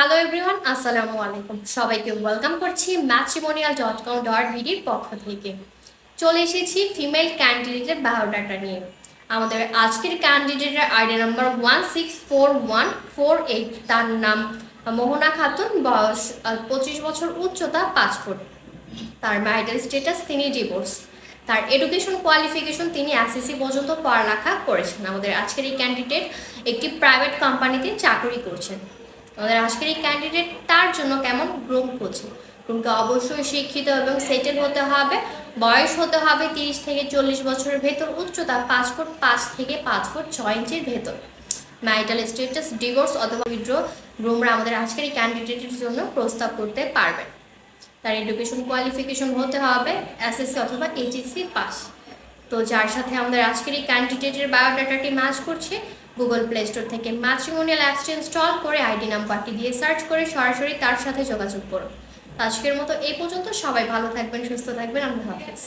Hello everyone আসসালামু আলাইকুম সবাইকে ওয়েলকাম করছি ম্যাট্রিমোনিয়াল ডট কম ডট ভিডির পক্ষ থেকে। চলে এসেছি ফিমেল ক্যান্ডিডেটের বায়োডাটা নিয়ে। আমাদের আজকের ক্যান্ডিডেটের ID number one six four one four eight তার নাম মোহনা খাতুন, বয়স পঁচিশ বছর, উচ্চতা পাঁচ ফুট। তার ম্যারিটাল স্ট্যাটাস তিনি ডিভোর্স তার এডুকেশন কোয়ালিফিকেশন তিনি এসএসসি পর্যন্ত পড়ালেখা করেছেন। আমাদের আজকের এই ক্যান্ডিডেট একটি প্রাইভেট কোম্পানিতে চাকরি করছেন। আমাদের আজকের এই ক্যান্ডিডেট তার জন্য কেমন গ্রুম করছে? গ্রুমকে অবশ্যই শিক্ষিত এবং সেটেল হতে হবে, বয়স হতে হবে তিরিশ থেকে চল্লিশ বছরের ভেতর, উচ্চতা পাঁচ ফুট পাঁচ থেকে পাঁচ ফুট ছয় ইঞ্চির ভেতর। ম্যারিটাল স্টেটাস ডিভোর্স অথবা উইড্রো গ্রুমরা আমাদের আজকের এই ক্যান্ডিডেটের জন্য প্রস্তাব করতে পারবেন তার এডুকেশন কোয়ালিফিকেশন হতে হবে এসএসসি অথবা এইচএসসি পাস তো যার সাথে আমাদের আজকের এই ক্যান্ডিডেটের বায়োডাটাটি ম্যাচ করছে গুগল প্লে স্টোর থেকে ম্যাট্রিমোনিয়াল অ্যাপসটি ইনস্টল করে আইডি নাম্বারটি দিয়ে সার্চ করে সরাসরি তার সাথে যোগাযোগ করুন। আজকের মতো এই পর্যন্ত। সবাই ভালো থাকবেন, সুস্থ থাকবেন। আল্লাহ হাফেজ।